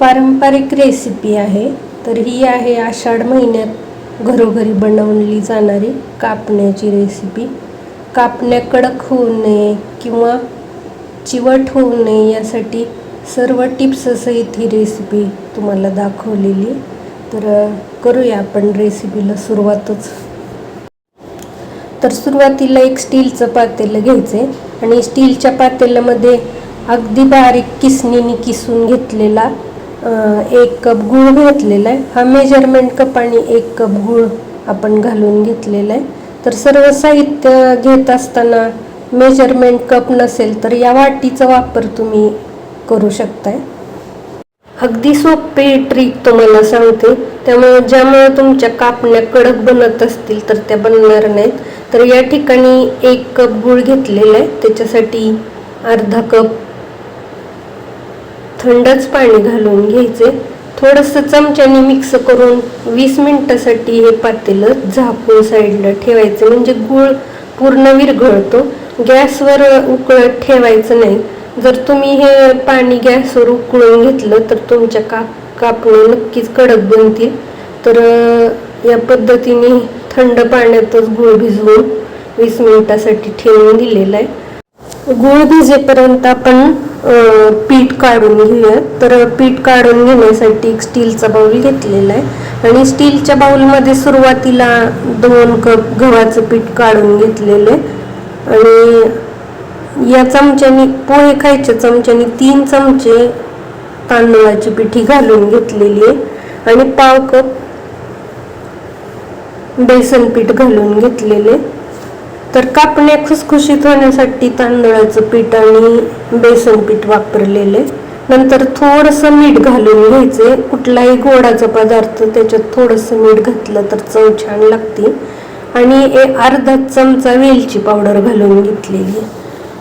पारंपरिक रेसिपी आहे. तर ही आहे आषाढ महिन्यात घरोघरी बनवली जाणारी कापण्याची रेसिपी कापण्या कडक होऊ नये किंवा चिवट होऊ नये यासाठी सर्व टिप्ससहित ही रेसिपी तुम्हाला दाखवलेली तर करूया आपण रेसिपीला सुरुवातच. तर सुरुवातीला एक स्टीलचं पातेलं घ्यायचे आणि स्टीलच्या पातेल्यामध्ये अगदी बारीक किसणीने किसून घेतलेला एक कप गूळ घेतलेला आहे हा मेजरमेंट कप आणि एक कप गूळ आपण घालून घेतलेला आहे तर सर्व साहित्य घेत असताना मेजरमेंट कप नसेल तर या वाटीचा वापर तुम्ही करू शकताय. अगदी सोपी ट्रिक तुम्हाला सांगते. त्यामुळे ज्यामुळे तुमच्या कापण्या कडक बनत असतील तर त्या बनणार नाहीत. तर या ठिकाणी एक कप गूळ घेतलेला आहे. त्याच्यासाठी अर्धा कप थंडच पाणी घालून घ्यायचे. थोडंसं चमच्याने मिक्स करून वीस मिनिटासाठी हे पातेलं झाकून साईडला ठेवायचं. म्हणजे गूळ पूर्ण विरघळतो. गॅसवर उकळत ठेवायचं नाही. जर तुम्ही हे पाणी गॅसवर उकळून घेतलं तर तुमच्या का कापण्या नक्कीच कडक बनतील. तर या पद्धतीने थंड पाण्यातच गूळ भिजवून वीस मिनिटासाठी ठेवून दिलेला आहे. गूळ भिजेपर्यंत आपण पीठ काढून घेऊया. तर पीठ काढून घेण्यासाठी एक स्टीलचा बाऊल घेतलेला आहे. आणि स्टीलच्या बाऊलमध्ये सुरुवातीला दोन कप गव्हाचं पीठ काढून घेतलेलं आहे. आणि या चमच्यानी पोहे खायच्या चमच्याने तीन चमचे तांदळाची पिठी घालून घेतलेली आहे. आणि पाव कप बेसन पीठ घालून घेतलेले तर कापण्या खुसखुशीत होण्यासाठी तांदळाचं पीठ आणि बेसन पीठ वापरलेले. नंतर थोडंसं मीठ घालून घ्यायचे. कुठलाही गोडाचा पदार्थ त्याच्यात थोडंसं मीठ घातलं तर चव छान लागते. आणि एक अर्धा चमचा वेलची पावडर घालून घेतलेली.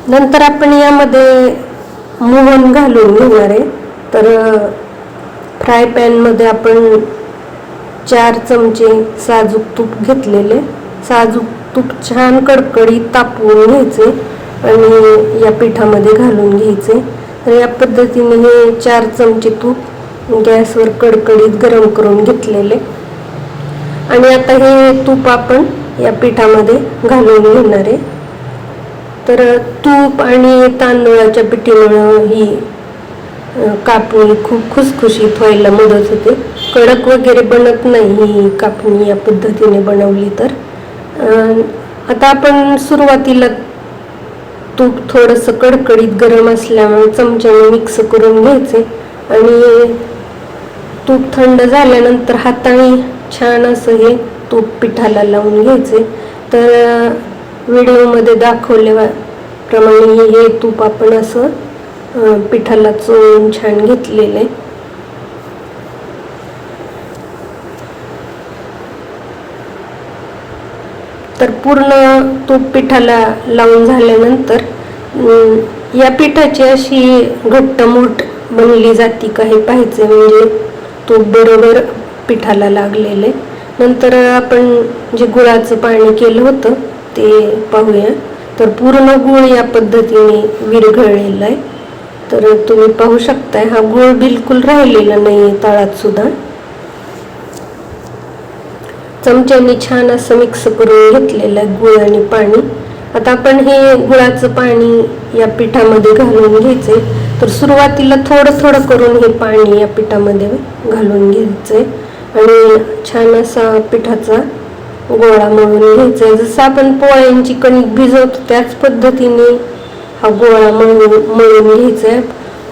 नंतर आपण यामध्ये मोहन घालून घेणार आहे. तर फ्राय पॅनमध्ये आपण चार चमचे साजूक तूप घेतलेले. साजूक तूप छान कडकडीत तापवून घ्यायचे आणि या पिठामध्ये घालून घ्यायचे. तर या पद्धतीने हे चार चमचे तूप गॅसवर कडकडीत गरम करून घेतलेले. आणि आता हे तूप आपण या पिठामध्ये घालून घेणार आहे. तर तूप आणि तांदूळाच्या पिठीमुळं ही कापणी खूप खुसखुशीत व्हायला मदत होते. कडक वगैरे बनत नाही ही कापणी या पद्धतीने बनवली तर. आता आपण सुरुवातीला तूप थोडंसं कडकडीत गरम असल्यामुळे चमच्याने मिक्स करून घ्यायचे. आणि तूप थंड झाल्यानंतर हाताने छान असं हे तूप पिठाला लावून घ्यायचे. तर व्हिडिओमध्ये दाखवल्याप्रमाणे हे तूप आपण असं पिठाला चोळून छान घेतलेलं आहे. तर पूर्ण तूप पिठाला लावून झाल्यानंतर या पिठाची अशी घट्ट मूठ बनली जाती का हे पाहायचे म्हणजे तूप बरोबर पिठाला लागलेले नंतर आपण जे गुळाचं पाणी केलं होतं ते पाहूया. तर पूर्ण गुळ या पद्धतीने विरघळलेला आहे. तर तुम्ही पाहू शकताय हा गुळ बिलकुल राहिलेला नाही तळात सुद्धा. चमच्याने छान असं मिक्स करून घेतलेलं आहे गुळ आणि पाणी. आता आपण हे गुळाचं पाणी या पिठामध्ये घालून घ्यायचंय. तर सुरुवातीला थोडं थोडं करून हे पाणी या पिठामध्ये घालून घ्यायचंय. आणि छान असा पिठाचा गोळा मळून घ्यायचा आहे जसं आपण पोळ्यांची कणिक भिजवतो त्याच पद्धतीने हा गोळा मळून मळून घ्यायचा आहे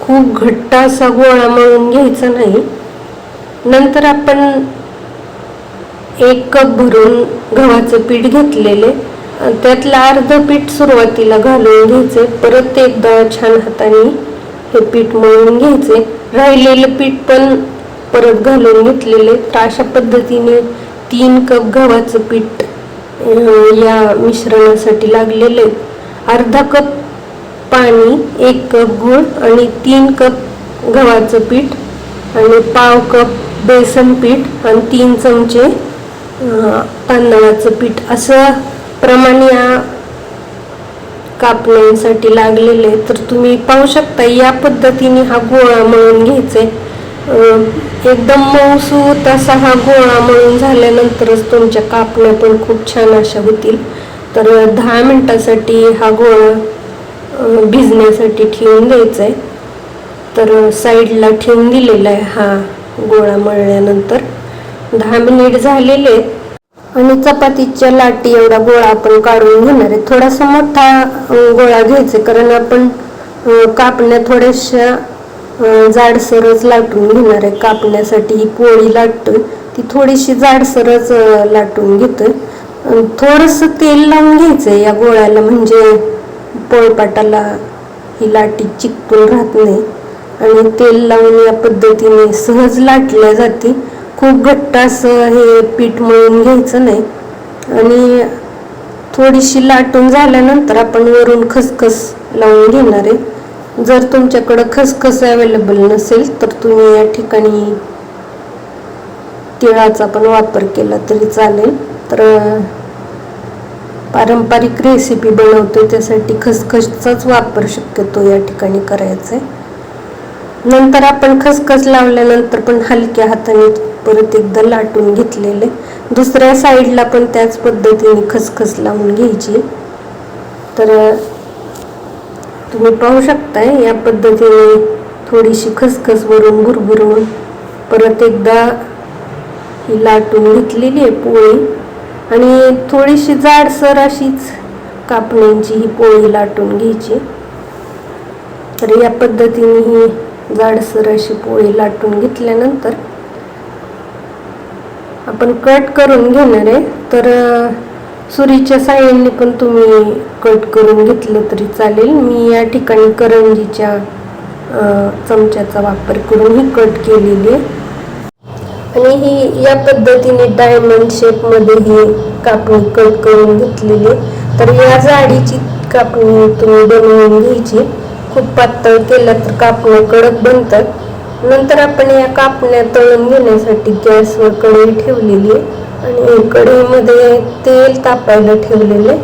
खूप घट्ट असा गोळा मळून घ्यायचा नाही. नंतर आपण एक कप भरून गव्हाचं पीठ घेतलेले. त्यातलं अर्ध पीठ सुरुवातीला घालून घ्यायचे. परत एकदा छान हाताने हे पीठ मळून घ्यायचे. राहिलेलं पीठ पण परत घालून घेतलेले. तर अशा पद्धतीने तीन कप गव्हाचं पीठ या मिश्रणासाठी लागलेले. अर्धा कप पाणी एक कप गूळ आणि तीन कप गव्हाचं पीठ आणि पाव कप बेसन पीठ आणि तीन चमचे तांदळाचं पीठ. असं प्रमाण या कापण्यांसाठी लागलेले तर तुम्ही पाहू शकता या पद्धतीने हा गोळा मळून घ्यायचा आहे एकदम मऊसूत असा हा गोळा मळून झाल्यानंतरच तुमच्या कापण्या पण खूप छान अशा होतील. तर दहा मिनटासाठी हा गोळा भिजण्यासाठी ठेवून द्यायचा आहे तर साईडला ठेवून दिलेला आहे हा गोळा मळल्यानंतर. दहा मिनिट झालेले आणि चपातीच्या लाटी एवढा गोळा आपण काढून घेणार आहे. थोडासा मोठा गोळा घ्यायचा कारण आपण कापण्या थोड्याशा जाडसरच लाटून घेणार आहे. कापण्यासाठी ही पोळी लाटतोय ती थोडीशी जाडसरच लाटून घेतोय. अन् थोडंसं तेल लावून घ्यायचं या गोळ्याला म्हणजे पोळपाटाला ही लाटी चिकटून राहत नाही. आणि तेल लावून या पद्धतीने सहज लाटल्या जाते. खूप घट्ट असं हे पीठ मळून घ्यायचं नाही. आणि थोडीशी लाटून झाल्यानंतर आपण वरून खसखस लावून घेणार आहे. जर तुमच्याकडं खसखस अवेलेबल नसेल तर तुम्ही या ठिकाणी तिळाचा पण वापर केला तरी चालेल. तर पारंपरिक रेसिपी बनवतो त्यासाठी खसखसचाच वापर शक्यतो या ठिकाणी करायचा आहे. नंतर आपण खसखस लावल्यानंतर पण हलक्या हाताने परत एकदा लाटून घेतलेले. दुसऱ्या साईडला पण त्याच पद्धतीने खसखस लावून घ्यायची. तर तुम्ही पाहू शकताय या पद्धतीने थोडीशी खसखस वरून भुरभुरवून परत एकदा ही लाटून घेतलेली आहे पोळी. आणि थोडीशी जाडसर अशीच कापण्यांची ही पोळी लाटून घ्यायची. तर या पद्धतीने ही जाडसर अशी पोळी लाटून घेतल्यानंतर आपण कट करून घेणार आहे. तर सुरीच्या साह्याने पण तुम्ही कट करून घेतलं तरी चालेल. मी या ठिकाणी करंजीच्या चमच्याचा वापर करून ही कट केलेली आहे. आणि ही या पद्धतीने डायमंड शेपमध्ये ही कापणी कट करून घेतलेली आहे. तर या जाडीची कापणी तुम्ही बनवून घ्यायची. खूप पातळ केलं तर कापणं कडक बनतात. नंतर आपण या कापण्या तळून घेण्यासाठी गॅसवर कढई ठेवलेली आहे आणि कढईमध्ये तेल तापायला ठेवलेले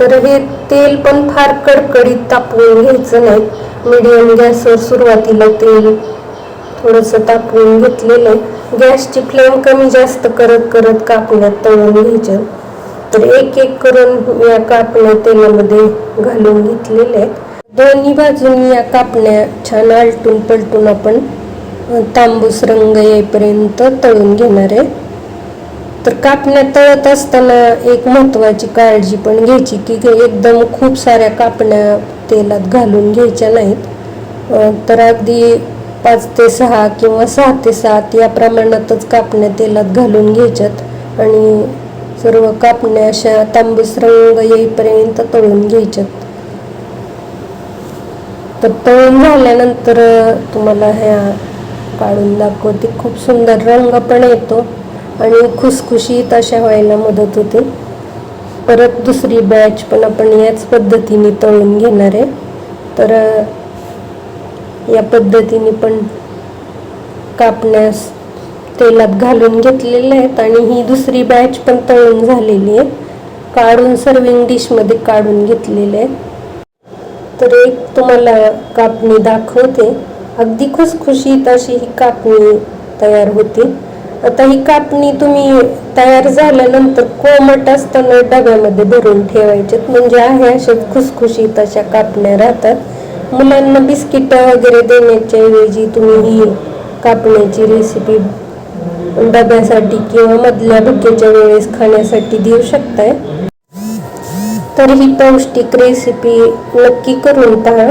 तर हे तेल पण फार कडकडीत तापवून घ्यायचं नाही. मिडियम गॅसवर सुरुवातीला तेल थोडंसं तापवून घेतलेलं आहे. गॅसची फ्लेम कमी जास्त करत करत कापण्यात तळून घ्यायच्या तर एक एक करून या कापण्या तेलामध्ये घालून घेतलेल्या आहेत. दोन्ही बाजूनी या कापण्या छान आलटून पलटून आपण तांबूस रंग येईपर्यंत तळून घेणार आहे. तर कापण्या तळत असताना एक महत्त्वाची काळजी पण घ्यायची की एकदम खूप साऱ्या कापण्या तेलात घालून घ्यायच्या नाहीत. तर अगदी पाच ते सहा किंवा सहा ते सात या प्रमाणातच कापण्या तेलात घालून घ्यायच्यात आणि सर्व कापण्या अशा तांबूस रंग येईपर्यंत तळून घ्यायच्यात. तर तळून झाल्यानंतर तुम्हाला ह्या काढून दाखवते खूप सुंदर रंग पण येतो आणि खुसखुशीत अशा व्हायला मदत होते. परत दुसरी बॅच पण आपण याच पद्धतीने तळून घेणार आहे. तर या पद्धतीने पण कापण्यास तेलात घालून घेतलेले आहेत आणि ही दुसरी बॅच पण तळून झालेली आहे. काढून सर्विंग डिशमध्ये काढून घेतलेले आहे तर एक तुम्हाला कापणी दाखवते. अगदी खुसखुशीत अशी ही कापणी तयार होते. आता ही कापणी तुम्ही तयार झाल्यानंतर कोमट असताना डब्यामध्ये भरून ठेवायचे म्हणजे आहे अशाच खुसखुशीत अशा कापण्या राहतात. मुलांना बिस्किट वगैरे देण्याच्या ऐवजी तुम्ही ही कापण्याची रेसिपी डब्यासाठी किंवा मधल्या भुकेच्या वेळेस खाण्यासाठी देऊ शकताय. तर ही पौष्टिक रेसिपी नक्की करून पहा.